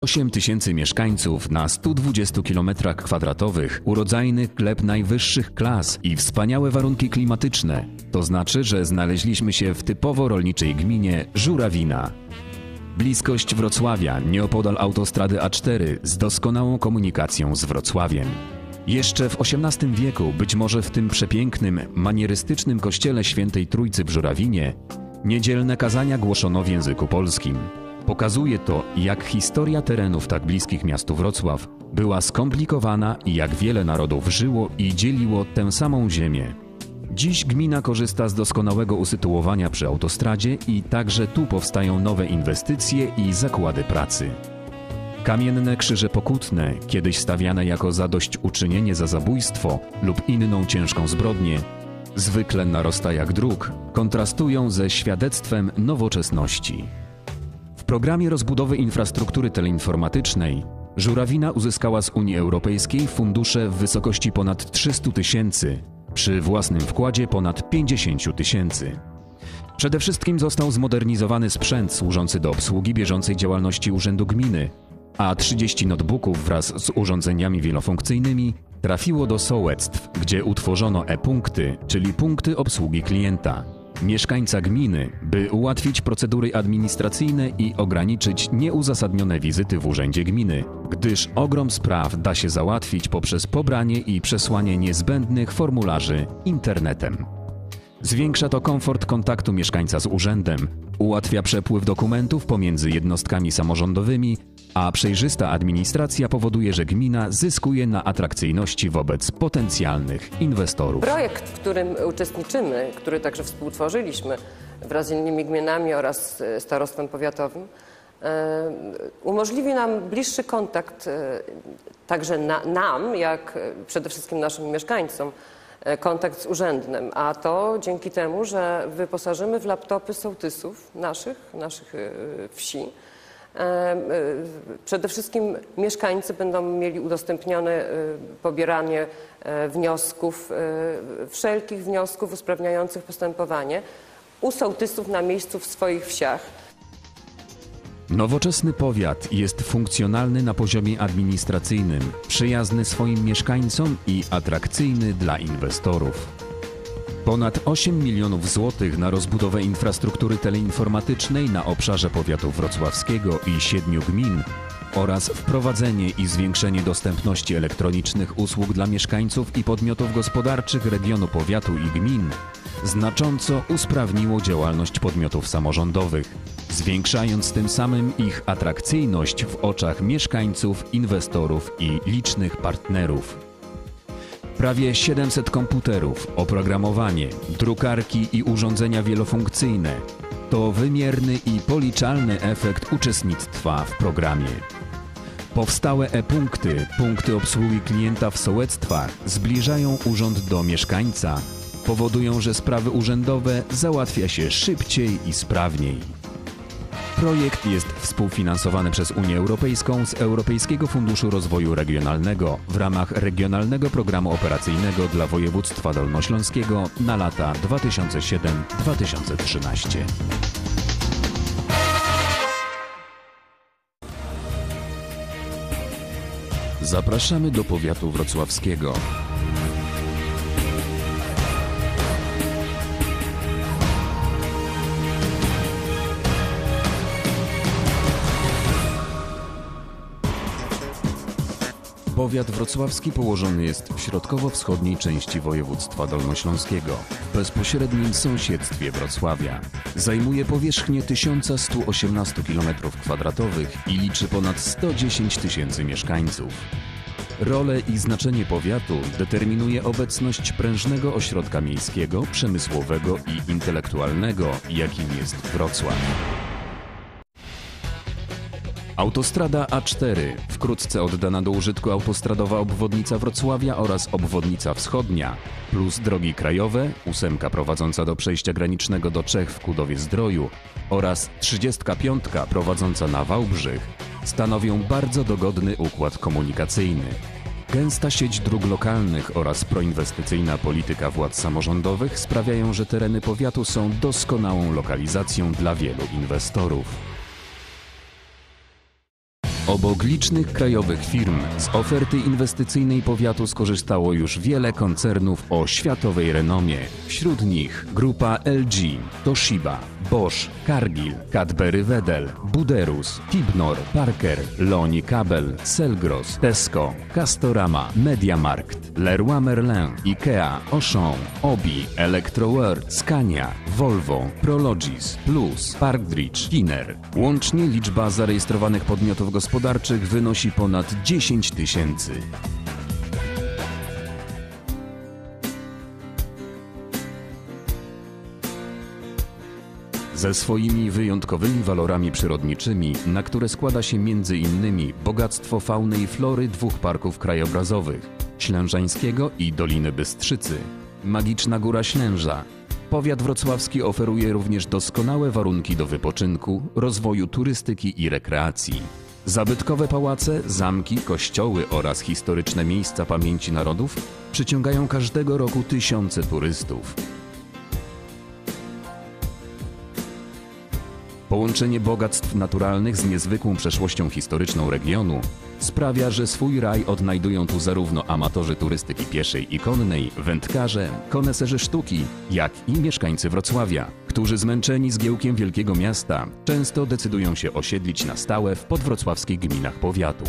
8 tysięcy mieszkańców na 120 km kwadratowych, urodzajny gleb najwyższych klas i wspaniałe warunki klimatyczne. To znaczy, że znaleźliśmy się w typowo rolniczej gminie Żurawina. Bliskość Wrocławia, nieopodal autostrady A4 z doskonałą komunikacją z Wrocławiem. Jeszcze w XVIII wieku, być może w tym przepięknym, manierystycznym kościele Świętej Trójcy w Żurawinie, niedzielne kazania głoszono w języku polskim. Pokazuje to, jak historia terenów tak bliskich miastu Wrocław była skomplikowana i jak wiele narodów żyło i dzieliło tę samą ziemię. Dziś gmina korzysta z doskonałego usytuowania przy autostradzie i także tu powstają nowe inwestycje i zakłady pracy. Kamienne krzyże pokutne, kiedyś stawiane jako zadośćuczynienie za zabójstwo lub inną ciężką zbrodnię, zwykle na rozstajach dróg, kontrastują ze świadectwem nowoczesności. Programie rozbudowy infrastruktury teleinformatycznej Żurawina uzyskała z Unii Europejskiej fundusze w wysokości ponad 300 tysięcy, przy własnym wkładzie ponad 50 tysięcy. Przede wszystkim został zmodernizowany sprzęt służący do obsługi bieżącej działalności Urzędu Gminy, a 30 notebooków wraz z urządzeniami wielofunkcyjnymi trafiło do sołectw, gdzie utworzono e-punkty, czyli punkty obsługi klienta. Mieszkańca gminy, by ułatwić procedury administracyjne i ograniczyć nieuzasadnione wizyty w urzędzie gminy, gdyż ogrom spraw da się załatwić poprzez pobranie i przesłanie niezbędnych formularzy internetem. Zwiększa to komfort kontaktu mieszkańca z urzędem, ułatwia przepływ dokumentów pomiędzy jednostkami samorządowymi, a przejrzysta administracja powoduje, że gmina zyskuje na atrakcyjności wobec potencjalnych inwestorów. Projekt, w którym uczestniczymy, który także współtworzyliśmy wraz z innymi gminami oraz e, starostwem powiatowym, e, umożliwi nam bliższy kontakt e, także na, nam, jak przede wszystkim naszym mieszkańcom, kontakt z urzędnym, a to dzięki temu, że wyposażymy w laptopy sołtysów naszych, naszych e, wsi. E, e, Przede wszystkim mieszkańcy będą mieli udostępnione e, pobieranie e, wniosków, e, wszelkich wniosków usprawniających postępowanie u sołtysów na miejscu w swoich wsiach. Nowoczesny powiat jest funkcjonalny na poziomie administracyjnym, przyjazny swoim mieszkańcom i atrakcyjny dla inwestorów. Ponad 8 milionów złotych na rozbudowę infrastruktury teleinformatycznej na obszarze powiatu wrocławskiego i siedmiu gmin oraz wprowadzenie i zwiększenie dostępności elektronicznych usług dla mieszkańców i podmiotów gospodarczych regionu powiatu i gmin znacząco usprawniło działalność podmiotów samorządowych, zwiększając tym samym ich atrakcyjność w oczach mieszkańców, inwestorów i licznych partnerów. Prawie 700 komputerów, oprogramowanie, drukarki i urządzenia wielofunkcyjne to wymierny i policzalny efekt uczestnictwa w programie. Powstałe e-punkty, punkty obsługi klienta w sołectwach zbliżają urząd do mieszkańca, powodują, że sprawy urzędowe załatwia się szybciej i sprawniej. Projekt jest współfinansowany przez Unię Europejską z Europejskiego Funduszu Rozwoju Regionalnego w ramach Regionalnego Programu Operacyjnego dla Województwa Dolnośląskiego na lata 2007-2013. Zapraszamy do powiatu wrocławskiego. Powiat wrocławski położony jest w środkowo-wschodniej części województwa dolnośląskiego, w bezpośrednim sąsiedztwie Wrocławia. Zajmuje powierzchnię 1118 km2 i liczy ponad 110 tysięcy mieszkańców. Rolę i znaczenie powiatu determinuje obecność prężnego ośrodka miejskiego, przemysłowego i intelektualnego, jakim jest Wrocław. Autostrada A4, wkrótce oddana do użytku autostradowa obwodnica Wrocławia oraz obwodnica wschodnia, plus drogi krajowe, ósemka prowadząca do przejścia granicznego do Czech w Kudowie-Zdroju oraz 35 prowadząca na Wałbrzych, stanowią bardzo dogodny układ komunikacyjny. Gęsta sieć dróg lokalnych oraz proinwestycyjna polityka władz samorządowych sprawiają, że tereny powiatu są doskonałą lokalizacją dla wielu inwestorów. Obok licznych krajowych firm z oferty inwestycyjnej powiatu skorzystało już wiele koncernów o światowej renomie. Wśród nich grupa LG, Toshiba, Bosch, Cargill, Cadbury Wedel, Buderus, Tibnor, Parker, Loni Kabel, Selgros, Tesco, Castorama, Mediamarkt, Leroy Merlin, IKEA, Auchan, Obi, Electrowear, Scania, Volvo, Prologis, Plus, Parkbridge, Kinner. Łącznie liczba zarejestrowanych podmiotów gospodarczych wynosi ponad 10 tysięcy. Ze swoimi wyjątkowymi walorami przyrodniczymi, na które składa się innymi bogactwo fauny i flory dwóch parków krajobrazowych Ślężańskiego i Doliny Bystrzycy, magiczna Góra Ślęża. Powiat wrocławski oferuje również doskonałe warunki do wypoczynku, rozwoju turystyki i rekreacji. Zabytkowe pałace, zamki, kościoły oraz historyczne miejsca pamięci narodów przyciągają każdego roku tysiące turystów. Połączenie bogactw naturalnych z niezwykłą przeszłością historyczną regionu sprawia, że swój raj odnajdują tu zarówno amatorzy turystyki pieszej i konnej, wędkarze, koneserzy sztuki, jak i mieszkańcy Wrocławia, którzy zmęczeni zgiełkiem wielkiego miasta często decydują się osiedlić na stałe w podwrocławskich gminach powiatu.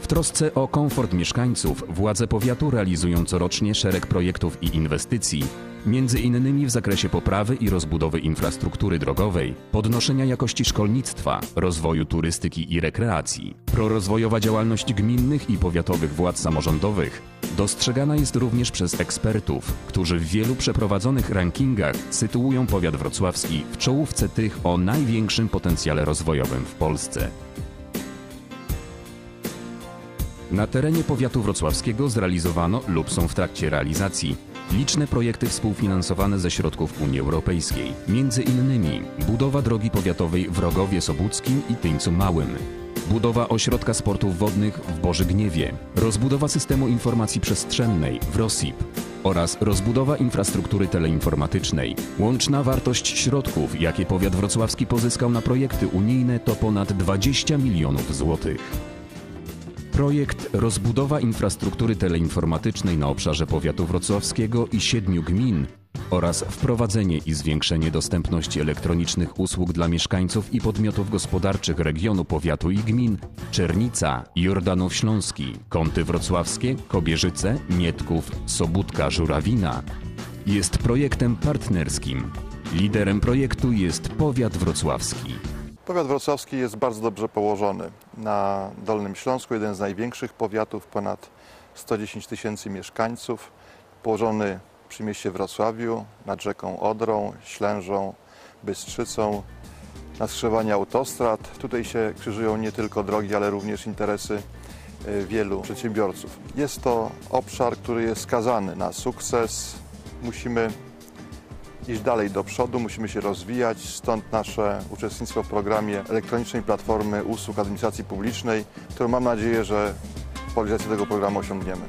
W trosce o komfort mieszkańców władze powiatu realizują corocznie szereg projektów i inwestycji, między innymi w zakresie poprawy i rozbudowy infrastruktury drogowej, podnoszenia jakości szkolnictwa, rozwoju turystyki i rekreacji. Prorozwojowa działalność gminnych i powiatowych władz samorządowych dostrzegana jest również przez ekspertów, którzy w wielu przeprowadzonych rankingach sytuują powiat wrocławski w czołówce tych o największym potencjale rozwojowym w Polsce. Na terenie powiatu wrocławskiego zrealizowano lub są w trakcie realizacji liczne projekty współfinansowane ze środków Unii Europejskiej, między innymi budowa drogi powiatowej w Rogowie Sobuckim i Tyńcu Małym, budowa ośrodka sportów wodnych w Bożygniewie, rozbudowa systemu informacji przestrzennej w ROSIP oraz rozbudowa infrastruktury teleinformatycznej. Łączna wartość środków, jakie powiat wrocławski pozyskał na projekty unijne to ponad 20 milionów złotych. Projekt Rozbudowa infrastruktury teleinformatycznej na obszarze powiatu wrocławskiego i siedmiu gmin oraz wprowadzenie i zwiększenie dostępności elektronicznych usług dla mieszkańców i podmiotów gospodarczych regionu powiatu i gmin Czernica, Jordanów Śląski, Kąty Wrocławskie, Kobierzyce, Mietków, Sobótka, Żurawina jest projektem partnerskim. Liderem projektu jest powiat wrocławski. Powiat wrocławski jest bardzo dobrze położony. Na Dolnym Śląsku jeden z największych powiatów, ponad 110 tysięcy mieszkańców, położony przy mieście Wrocławiu, nad rzeką Odrą, Ślężą, Bystrzycą, na skrzyżowaniu autostrad. Tutaj się krzyżują nie tylko drogi, ale również interesy y, wielu przedsiębiorców. Jest to obszar, który jest skazany na sukces. Musimy iść dalej do przodu, musimy się rozwijać, stąd nasze uczestnictwo w programie elektronicznej platformy usług administracji publicznej, którą mam nadzieję, że po realizacji tego programu osiągniemy.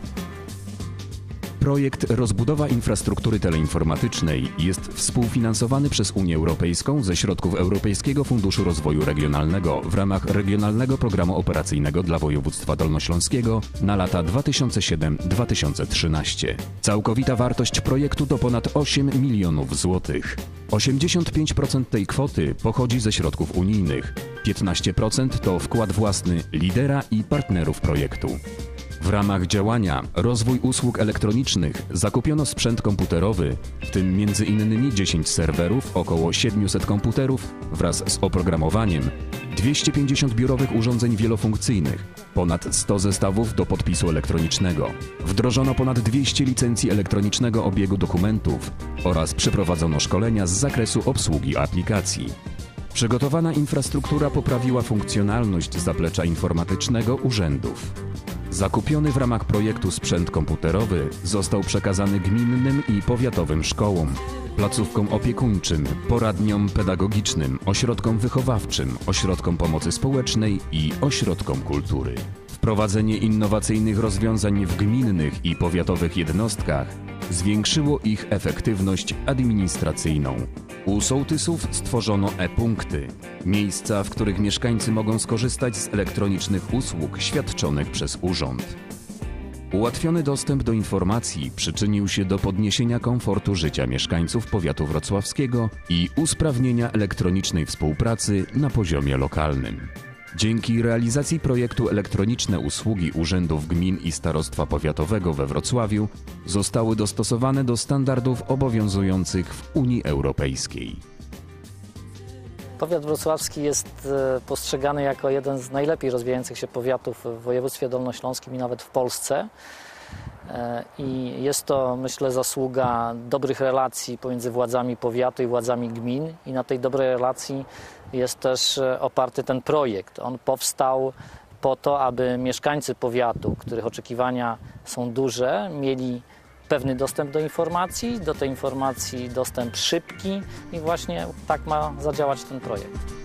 Projekt Rozbudowa infrastruktury teleinformatycznej jest współfinansowany przez Unię Europejską ze środków Europejskiego Funduszu Rozwoju Regionalnego w ramach Regionalnego Programu Operacyjnego dla Województwa Dolnośląskiego na lata 2007-2013. Całkowita wartość projektu to ponad 8 milionów złotych. 85% tej kwoty pochodzi ze środków unijnych, 15% to wkład własny lidera i partnerów projektu. W ramach działania rozwój usług elektronicznych zakupiono sprzęt komputerowy, w tym m.in. 10 serwerów, około 700 komputerów wraz z oprogramowaniem, 250 biurowych urządzeń wielofunkcyjnych, ponad 100 zestawów do podpisu elektronicznego. Wdrożono ponad 200 licencji elektronicznego obiegu dokumentów oraz przeprowadzono szkolenia z zakresu obsługi aplikacji. Przygotowana infrastruktura poprawiła funkcjonalność zaplecza informatycznego urzędów. Zakupiony w ramach projektu sprzęt komputerowy został przekazany gminnym i powiatowym szkołom, placówkom opiekuńczym, poradniom pedagogicznym, ośrodkom wychowawczym, ośrodkom pomocy społecznej i ośrodkom kultury. Wprowadzenie innowacyjnych rozwiązań w gminnych i powiatowych jednostkach zwiększyło ich efektywność administracyjną. U sołtysów stworzono e-punkty, miejsca, w których mieszkańcy mogą skorzystać z elektronicznych usług świadczonych przez urząd. Ułatwiony dostęp do informacji przyczynił się do podniesienia komfortu życia mieszkańców powiatu wrocławskiego i usprawnienia elektronicznej współpracy na poziomie lokalnym. Dzięki realizacji projektu Elektroniczne usługi urzędów gmin i starostwa powiatowego we Wrocławiu zostały dostosowane do standardów obowiązujących w Unii Europejskiej. Powiat wrocławski jest e, postrzegany jako jeden z najlepiej rozwijających się powiatów w województwie dolnośląskim i nawet w Polsce. I jest to, myślę, zasługa dobrych relacji pomiędzy władzami powiatu i władzami gmin. I na tej dobrej relacji jest też e, oparty ten projekt. On powstał po to, aby mieszkańcy powiatu, których oczekiwania są duże, mieli pewny dostęp do informacji, do tej informacji dostęp szybki i właśnie tak ma zadziałać ten projekt.